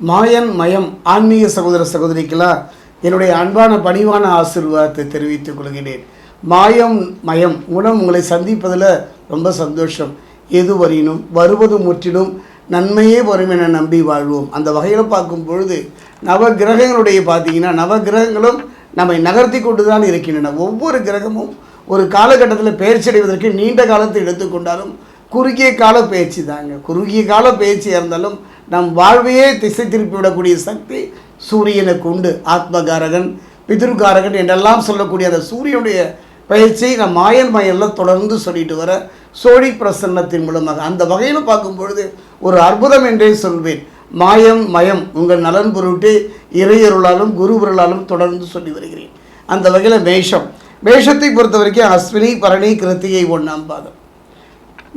மாயன் மயம் ஆன்மீக சகோதர சகோதரிக்கெல்லாம் என்னுடைய அன்பான பணிவான ஆசீர்வாதத்தை தெரிவித்துக் கொள்கிறேன். மாயம் மயம் மூலம் உங்களை சந்திப்பதில் ரொம்ப சந்தோஷம். எது வரினும் வருவது முற்றிலும் நன்மையே வரும் என நம்பி வாழ்வோம். அந்த வகையில் பார்க்கும் பொழுது நவ கிரகங்களுடைய பார்த்தீங்கன்னா நவ கிரகங்களும் நம்மை நகர்த்தி கொண்டு தான் இருக்கின்றன. ஒவ்வொரு கிரகமும் ஒரு காலகட்டத்தில் பெயர்ச்சி அடைவதற்கு நீண்ட காலத்தை எடுத்துக்கொண்டாலும் குறுகிய கால பயிற்சி தாங்க. குறுகிய கால பயிற்சியாக இருந்தாலும் நம் வாழ்வையே திசை திருப்பி விடக்கூடிய சக்தி சூரியனுக்கு உண்டு. ஆத்மகாரகன் பிதுர்காரகன் என்றெல்லாம் சொல்லக்கூடிய அந்த சூரியனுடைய பயிற்சியை நம் மாயன் மயலில் தொடர்ந்து சொல்லிட்டு வர சோழி பிரசன்னத்தின் மூலமாக. அந்த வகையில் பார்க்கும் பொழுது ஒரு அற்புதம் என்றே சொல்வேன். மாயம் மயம் உங்கள் நலன் பொருட்டு இறையருளாலும் குருபொருளாலும் தொடர்ந்து சொல்லி வருகிறேன். அந்த வகையில் மேஷம். மேஷத்தை பொறுத்த வரைக்கும் அஸ்வினி பரணி கிருத்திகை ஒன்றாம் பாதம்.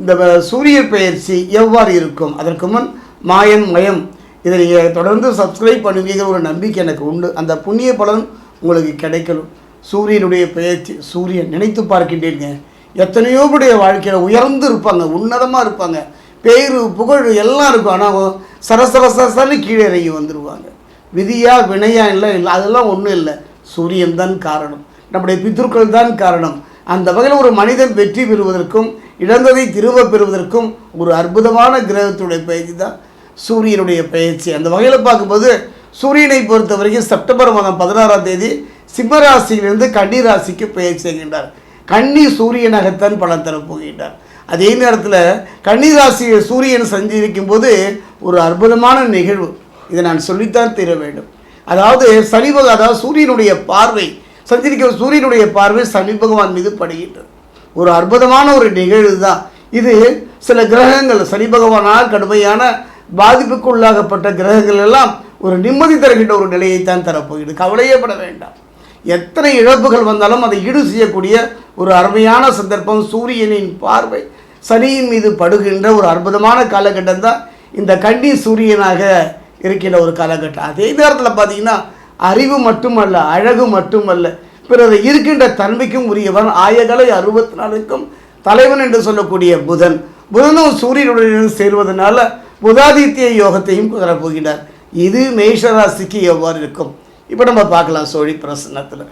இந்த சூரிய பயிற்சி எவ்வாறு இருக்கும்? அதற்கு முன் மாயன் மயம். இதை நீங்கள் தொடர்ந்து சப்ஸ்கிரைப் பண்ணுவீங்கிற ஒரு நம்பிக்கை எனக்கு உண்டு. அந்த புண்ணிய பலன் உங்களுக்கு கிடைக்கணும். சூரியனுடைய பயிற்சி சூரியன் நினைத்து பார்க்கின்றீங்க. எத்தனையோ உடைய வாழ்க்கையில் உயர்ந்து இருப்பாங்க உன்னதமாக இருப்பாங்க. பேரு புகழ் எல்லாம் இருக்கும். ஆனால் சரசர கீழே இறங்கி வந்துடுவாங்க விதியா வினையா இல்லை இல்லை. அதெல்லாம் ஒன்றும் இல்லை. சூரியன் தான் காரணம். நம்முடைய பித்ருக்கள் தான் காரணம். அந்த வகையில் ஒரு மனிதன் வெற்றி பெறுவதற்கும் இழந்ததை திரும்ப பெறுவதற்கும் ஒரு அற்புதமான கிரகத்துடைய பயிற்சி தான் சூரியனுடைய பயிற்சி. அந்த வகையில் பார்க்கும்போது சூரியனை பொறுத்த வரைக்கும் செப்டம்பர் மாதம் பதினாறாம் தேதி சிம்மராசியிலிருந்து கன்னி ராசிக்கு பயிற்சி செய்கின்றார். கன்னி சூரியனாகத்தான் பலன் தரப்போகின்றார் அதே நேரத்தில் கன்னி ராசியை சூரியன் சஞ்சரிக்கும் போது ஒரு அற்புதமான நிகழ்வு. இதை நான் சொல்லித்தான் தீர வேண்டும். அதாவது சனி பகவான் அதாவது சூரியனுடைய பார்வை சஞ்சரிக்க சூரியனுடைய பார்வை சனி பகவான் மீது படுகின்றது. ஒரு அற்புதமான ஒரு நிகழ்வு தான் இது சில கிரகங்கள் சனி பகவானால் கடுமையான பாதிப்புக்கு உள்ளாகப்பட்ட கிரகங்கள் எல்லாம் ஒரு நிம்மதி தருகின்ற ஒரு நிலையைத்தான் தரப்போகிறது கவலையே கவலையப்பட வேண்டாம். எத்தனை இழப்புகள் வந்தாலும் அதை ஈடு செய்யக்கூடிய ஒரு அருமையான சந்தர்ப்பம் சூரியனின் பார்வை. சனியின் மீது படுகின்ற ஒரு அற்புதமான காலகட்டம் தான் இந்த கண்ணி சூரியனாக இருக்கின்ற ஒரு காலகட்டம். அதே நேரத்தில் பார்த்தீங்கன்னா அறிவு மட்டுமல்ல அழகு மட்டுமல்ல பிறகு இருக்கின்ற தன்மைக்கும் உரியவன். ஆயகலை அறுபத்தி நாலுக்கும் தலைவன் என்று சொல்லக்கூடிய புதன். புதனும் சூரியனுடன் சேர்வதனால புதாதித்ய யோகத்தையும் தரப்போகிறார் இது மேஷராசிக்கு எவ்வாறு இருக்கும்? இப்போ நம்ம பார்க்கலாம் சோழி பிரசன்னத்தில்.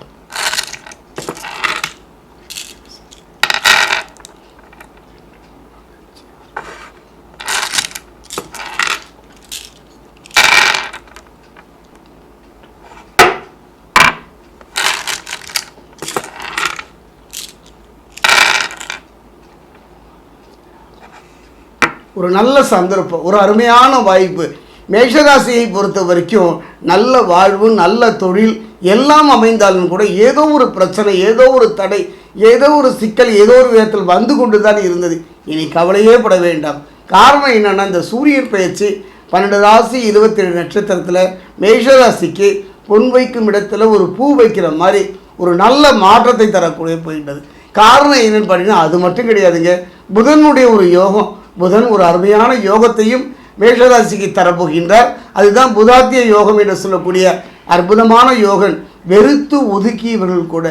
ஒரு நல்ல சந்தர்ப்பம் ஒரு அருமையான வாய்ப்பு. மேஷராசியை பொறுத்த வரைக்கும் நல்ல வாழ்வு நல்ல தொழில் எல்லாம் அமைந்தாலும் கூட ஏதோ ஒரு பிரச்சனை ஏதோ ஒரு தடை ஏதோ ஒரு சிக்கல் ஏதோ ஒரு விதத்தில் வந்து கொண்டு தான் இருந்தது. இனி கவலையே பட வேண்டாம். காரணம் என்னென்னா இந்த சூரியன் பயிற்சி பன்னெண்டு ராசி இருபத்தேழு நட்சத்திரத்தில் மேஷராசிக்கு பொன் வைக்கும் இடத்துல ஒரு பூ வைக்கிற மாதிரி ஒரு நல்ல மாற்றத்தை தரக்கூடிய போயிட்டது காரணம் என்னென்னு பார்த்தீங்கன்னா அது மட்டும் கிடையாதுங்க. புதனுடைய ஒரு யோகம் புதன் ஒரு அருமையான யோகத்தையும் மேஷராசிக்கு தரப்போகின்றார். அதுதான் புதாத்திய யோகம் என்று சொல்லக்கூடிய அற்புதமான யோகன். வெறுத்து ஒதுக்கியவர்கள் கூட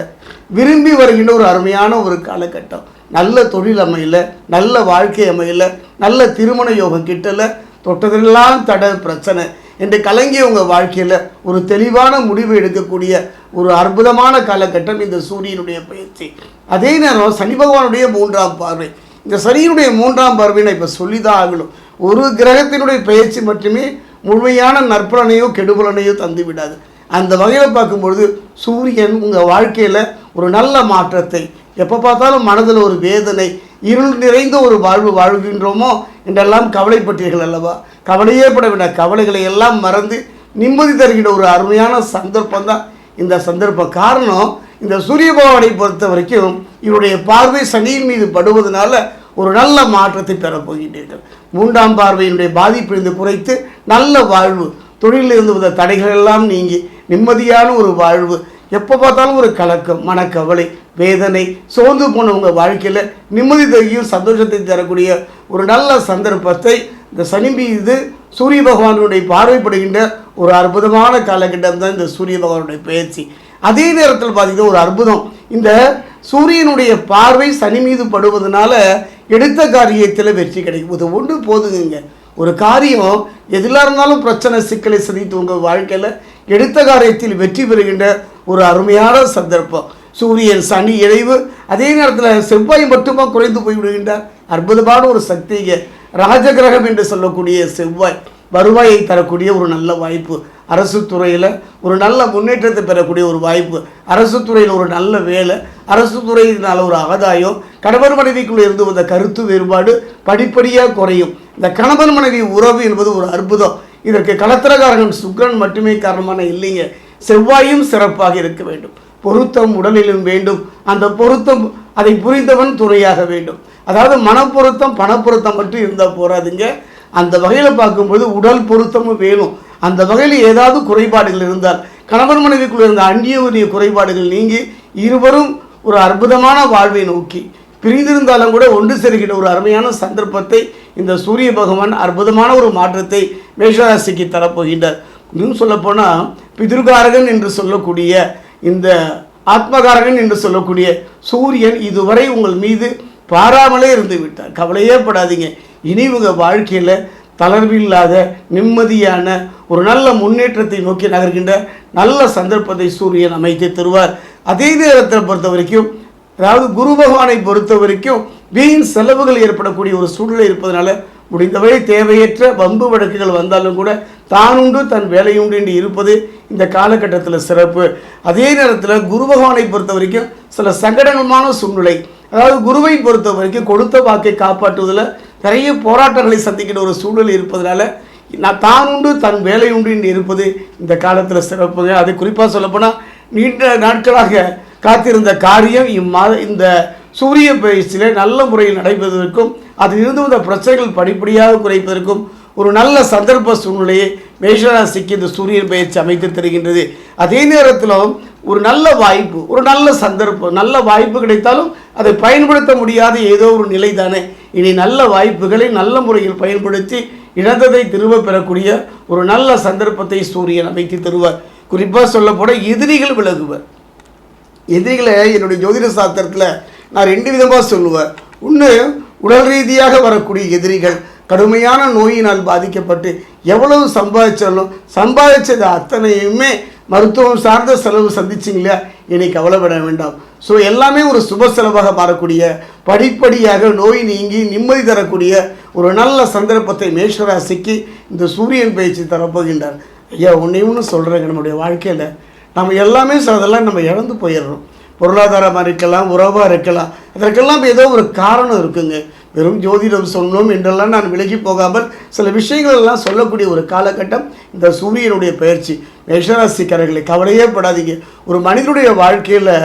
விரும்பி வருகின்ற ஒரு அருமையான ஒரு காலகட்டம். நல்ல தொழில் அமையல நல்ல வாழ்க்கை அமையல நல்ல திருமண யோகம் கிட்டல தொட்டதெல்லாம் தட பிரச்சனை. என்று கலங்கிய உங்கள் வாழ்க்கையில் ஒரு தெளிவான முடிவு எடுக்கக்கூடிய ஒரு அற்புதமான காலகட்டம் இந்த சூரியனுடைய பயிற்சி. அதே நேரம் சனி பகவானுடைய மூன்றாம் பார்வை. இந்த சனியினுடைய மூன்றாம் பார்வை நான் இப்போ சொல்லி தான் ஆகணும். ஒரு கிரகத்தினுடைய பயிற்சி மட்டுமே முழுமையான நற்பலனையோ கெடுபலனையோ தந்து விடாது அந்த வகையில் பார்க்கும்பொழுது சூரியன் உங்கள் வாழ்க்கையில் ஒரு நல்ல மாற்றத்தை எப்போ பார்த்தாலும் மனதில் ஒரு வேதனை இருள் நிறைந்த ஒரு வாழ்வு வாழ்கின்றோமோ என்றெல்லாம் கவலைப்பட்டீர்கள் அல்லவா? கவலையே பட வேண்டாம். கவலைகளை எல்லாம் மறந்து நிம்மதி தருகின்ற ஒரு அருமையான சந்தர்ப்பம் தான் இந்த சந்தர்ப்பம். காரணம் இந்த சூரிய பகவானை பொறுத்த வரைக்கும் இவருடைய பார்வை சனியின் மீது படுவதனால ஒரு நல்ல மாற்றத்தை பெறப்போகின்றீர்கள் மூன்றாம் பார்வையினுடைய பாதிப்பிலிருந்து குறைத்து நல்ல வாழ்வு தொழிலில் இருந்து வந்த தடைகள் எல்லாம் நீங்கி நிம்மதியான ஒரு வாழ்வு எப்போ பார்த்தாலும் ஒரு கலக்கம் மனக்கவலை வேதனை சோர்ந்து போனவங்க வாழ்க்கையில் நிம்மதி தகையும் சந்தோஷத்தை தரக்கூடிய ஒரு நல்ல சந்தர்ப்பத்தை இந்த சனி மீது சூரிய பகவானுடைய பார்வைப்படுகின்ற ஒரு அற்புதமான காலகட்டம் தான் இந்த சூரிய பகவானுடைய பயிற்சி அதே நேரத்தில் பார்த்தீங்கன்னா ஒரு அற்புதம். இந்த சூரியனுடைய பார்வை சனி மீது படுவதனால எடுத்த காரியத்தில் வெற்றி கிடைக்கும். இது ஒன்று போதுங்க. ஒரு காரியம் எதிலாக இருந்தாலும் பிரச்சனை சிக்கலை சந்தித்து உங்கள் வாழ்க்கையில் எடுத்த காரியத்தில் வெற்றி பெறுகின்ற ஒரு அருமையான சந்தர்ப்பம். சூரியன் சனி இழைவு அதே நேரத்தில் செவ்வாய் மட்டுமா குறைந்து போய்விடுகின்றார் அற்புதமான ஒரு சக்திங்க. ராஜகிரகம் என்று சொல்லக்கூடிய செவ்வாய் வருவாயை தரக்கூடிய ஒரு நல்ல வாய்ப்பு. அரசு துறையில் ஒரு நல்ல முன்னேற்றத்தை பெறக்கூடிய ஒரு வாய்ப்பு அரசு துறையில் ஒரு நல்ல வேலை அரசு துறையினால் ஒரு ஆதாயம் கணவர் மனைவிக்குள்ளே இருந்து வந்த கருத்து வேறுபாடு படிப்படியாக குறையும். இந்த கணவன் மனைவி உறவு என்பது ஒரு அற்புதம். இதற்கு கலத்திரகாரகன் சுக்கிரன் மட்டுமே காரணமான இல்லைங்க. செவ்வாயும் சிறப்பாக இருக்க வேண்டும். பொருத்தம் உடலிலும் வேண்டும். அந்த பொருத்தம் அதை புரிந்தவன் துணையாக வேண்டும். அதாவது மனப்பொருத்தம் பணப்பொருத்தம் மட்டும் இருந்தால் போகாதுங்க அந்த வகையில் பார்க்கும்போது உடல் பொருத்தமும் வேணும். அந்த வகையில் ஏதாவது குறைபாடுகள் இருந்தால் கணவன் மனைவிக்குள்ளே இருந்த அந்நிய குறைபாடுகள் நீங்கி இருவரும் ஒரு அற்புதமான வாழ்வை நோக்கி பிரிந்திருந்தாலும் கூட ஒன்று சேர்க்கின்ற ஒரு அருமையான சந்தர்ப்பத்தை இந்த சூரிய பகவான் அற்புதமான ஒரு மாற்றத்தை மேஷராசிக்கு தரப்போகின்றார். இன்னும் சொல்லப்போனால் பிதிர்காரகன் என்று சொல்லக்கூடிய இந்த ஆத்மகாரகன் என்று சொல்லக்கூடிய சூரியன் இதுவரை உங்கள் மீது பாராமலே இருந்து விட்டார். கவலையே படாதீங்க. இனி உங்கள் வாழ்க்கையில் தளர்வில்லாத நிம்மதியான ஒரு நல்ல முன்னேற்றத்தை நோக்கி நகர்கின்ற நல்ல சந்தர்ப்பத்தை சூரியன் அமைத்து தருவார். அதே நேரத்தில் பொறுத்த வரைக்கும் அதாவது குரு பகவானை பொறுத்த வரைக்கும் வீண் செலவுகள் ஏற்படக்கூடிய ஒரு சூழ்நிலை இருப்பதனால முடிந்தவரை தேவையற்ற வம்பு வழக்குகள் வந்தாலும் கூட தானுண்டு தன் வேலையுண்டு என்று இருப்பது இந்த காலகட்டத்தில் சிறப்பு. அதே நேரத்தில் குரு பகவானை பொறுத்த வரைக்கும் சில சங்கடமான சூழ்நிலை அதாவது குருவை பொறுத்த வரைக்கும் கொடுத்த வாக்கை காப்பாற்றுவதில் நிறைய போராட்டங்களை சந்திக்கிற ஒரு சூழல் இருப்பதனால நான் தான் உண்டு தன் வேலை உண்டு என்று இருப்பது இந்த காலத்தில் சிறப்புங்க அது குறிப்பாக சொல்லப்போனால் நீண்ட நாட்களாக காத்திருந்த காரியம் இம்மா இந்த சூரிய பயிற்சியிலே நல்ல முறையில் நடைபெறுவதற்கும் அதில் இருந்து வந்த பிரச்சனைகள் படிப்படியாக குறைப்பதற்கும் ஒரு நல்ல சந்தர்ப்ப சூழ்நிலையை மேஷராசிக்கு இந்த சூரியன் பயிற்சி அமைத்து தருகின்றது. அதே நேரத்தில் ஒரு நல்ல வாய்ப்பு ஒரு நல்ல சந்தர்ப்பம் நல்ல வாய்ப்பு கிடைத்தாலும் அதை பயன்படுத்த முடியாத ஏதோ ஒரு நிலை தானே இனி நல்ல வாய்ப்புகளை நல்ல முறையில் பயன்படுத்தி இழந்ததை திரும்ப பெறக்கூடிய ஒரு நல்ல சந்தர்ப்பத்தை சூரியன் அமைத்து தருவார். குறிப்பாக சொல்லப்போட எதிரிகள் விலகுவர். எதிரிகளை என்னுடைய ஜோதிட சாஸ்திரத்தில் நான் ரெண்டு விதமாக சொல்லுவேன். ஒன்று உடல் ரீதியாக வரக்கூடிய எதிரிகள் கடுமையான நோயினால் பாதிக்கப்பட்டு எவ்வளவு சம்பாதிச்சாலும் சம்பாதிச்சது அத்தனையுமே மருத்துவம் சார்ந்த செலவு சந்திச்சிங்களா இனி கவலைப்பட வேண்டாம். ஸோ எல்லாமே ஒரு சுப செலவாக மாறக்கூடிய படிப்படியாக நோய் நீங்கி நிம்மதி தரக்கூடிய ஒரு நல்ல சந்தர்ப்பத்தை மேஷராசிக்கு இந்த சூரியன் பயிற்சி தரப்போகின்றார். ஐயா ஒன்றையும் ஒன்று சொல்கிறேங்க நம்முடைய வாழ்க்கையில். நம்ம எல்லாமே சிலதெல்லாம் நம்ம இழந்து போயிடுறோம். பொருளாதாரமாக இருக்கலாம் உறவாக இருக்கலாம். அதற்கெல்லாம் ஏதோ ஒரு காரணம் இருக்குங்க. வெறும் ஜோதிடம் சொன்னோம் என்றெல்லாம் நான் விலகி போகாமல் சில விஷயங்களெல்லாம் சொல்லக்கூடிய ஒரு காலகட்டம் இந்த சூரியனுடைய பயிற்சி. மேஷராசிக்காரர்களை கவலையே படாதீங்க. ஒரு மனிதனுடைய வாழ்க்கையில்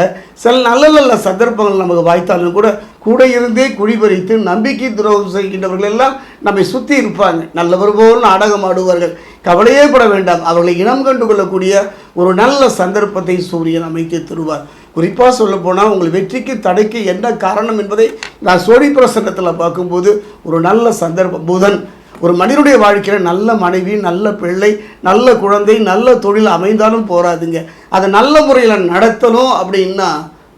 சில நல்ல நல்ல சந்தர்ப்பங்கள் நமக்கு வாய்த்தாலும் கூட கூட இருந்தே குழிபறித்து நம்பிக்கை துரோகம் செய்கின்றவர்கள் எல்லாம் நம்மை சுற்றி இருப்பாங்க. நல்லவர் போல் நாடகம் ஆடுவார்கள். கவலையே பட வேண்டாம். அவர்களை இனம் கண்டு கொள்ளக்கூடிய ஒரு நல்ல சந்தர்ப்பத்தை சூரியன் அமைத்து தருவார். குறிப்பாக சொல்லப்போனால் உங்கள் வெற்றிக்கு தடைக்கு என்ன காரணம் என்பதை நான் சோழி பிரசன்னத்தில் பார்க்கும்போது ஒரு நல்ல சந்தர்ப்பம். புதன் ஒரு மனிதனுடைய வாழ்க்கையில் நல்ல மனைவி நல்ல பிள்ளை நல்ல குழந்தை நல்ல தொழில் அமைந்தாலும் போராதுங்க. அதை நல்ல முறையில் நடத்தணும் அப்படின்னா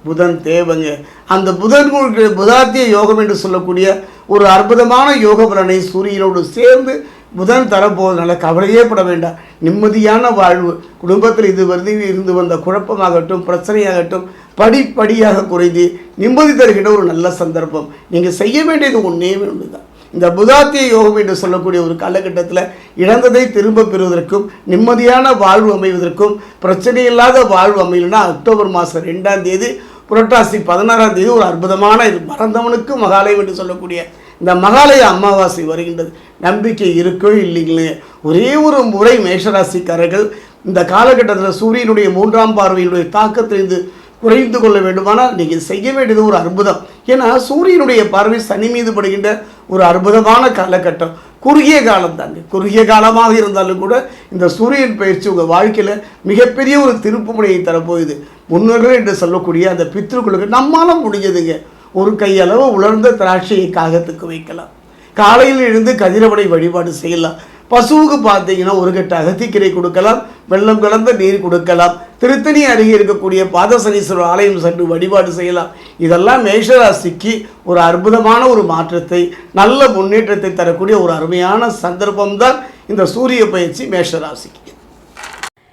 புதன் தேவைங்க. அந்த புதன் புதாத்திய யோகம் என்று சொல்லக்கூடிய ஒரு அற்புதமான யோக பலனை சூரியனோடு சேர்ந்து புதன் தரப்போவதனால கவலையே பட வேண்டாம். நிம்மதியான வாழ்வு. குடும்பத்தில் இது வருது இருந்து வந்த குழப்பமாகட்டும் பிரச்சனையாகட்டும் படிப்படியாக குறைந்து நிம்மதி தருகின்ற ஒரு நல்ல சந்தர்ப்பம். நீங்கள் செய்ய வேண்டியது ஒன்றே ஒன்று தான் இந்த புதாத்திய யோகம் என்று சொல்லக்கூடிய ஒரு காலகட்டத்தில் இழந்ததை திரும்ப பெறுவதற்கும் நிம்மதியான வாழ்வு அமைவதற்கும் பிரச்சனை இல்லாத வாழ்வு அமையணும்னா அக்டோபர் மாதம் ரெண்டாம் தேதி புரட்டாசி பதினாறாம் தேதி ஒரு அற்புதமான இது. மறந்தவனுக்கு மகாலயம் என்று சொல்லக்கூடிய இந்த மகாலய அமாவாசை வருகின்றது. நம்பிக்கை இருக்கோ இல்லைங்களே? ஒரே ஒரு முறை மேஷராசிக்காரர்கள் இந்த காலகட்டத்தில் சூரியனுடைய மூன்றாம் பார்வையினுடைய தாக்கத்திலிருந்து குறைந்து கொள்ள வேண்டுமானால் நீங்கள் செய்ய வேண்டியது ஒரு அற்புதம். ஏன்னா சூரியனுடைய பார்வை சனி மீது படுகின்ற ஒரு அற்புதமான காலகட்டம். குறுகிய காலம் தாங்க. குறுகிய காலமாக இருந்தாலும் கூட இந்த சூரியன் பயிற்சி உங்கள் வாழ்க்கையில் மிகப்பெரிய ஒரு திருப்பு முனையை தரப்போகுது. முன்னோர்கள் என்று சொல்லக்கூடிய அந்த பித்ருக்களுக்கு நம்மால முடிஞ்சதுங்க. ஒரு கையளவு உலர்ந்த திராட்சையை காகத்துக்கு வைக்கலாம். காலையில் எழுந்து கதிரவனை வழிபாடு செய்யலாம். பசுவுக்கு பார்த்தீங்கன்னா ஒரு கட்ட அகத்திக்கீரை கொடுக்கலாம். வெள்ளம் கலந்த நீர் கொடுக்கலாம். திருத்தணி அருகே இருக்கக்கூடிய பாதசனீஸ்வரர் ஆலயம் சென்று வழிபாடு செய்யலாம். இதெல்லாம் மேஷராசிக்கு ஒரு அற்புதமான ஒரு மாற்றத்தை நல்ல முன்னேற்றத்தை தரக்கூடிய ஒரு அருமையான சந்தர்ப்பம்தான் இந்த சூரிய பயிற்சி மேஷராசிக்கு.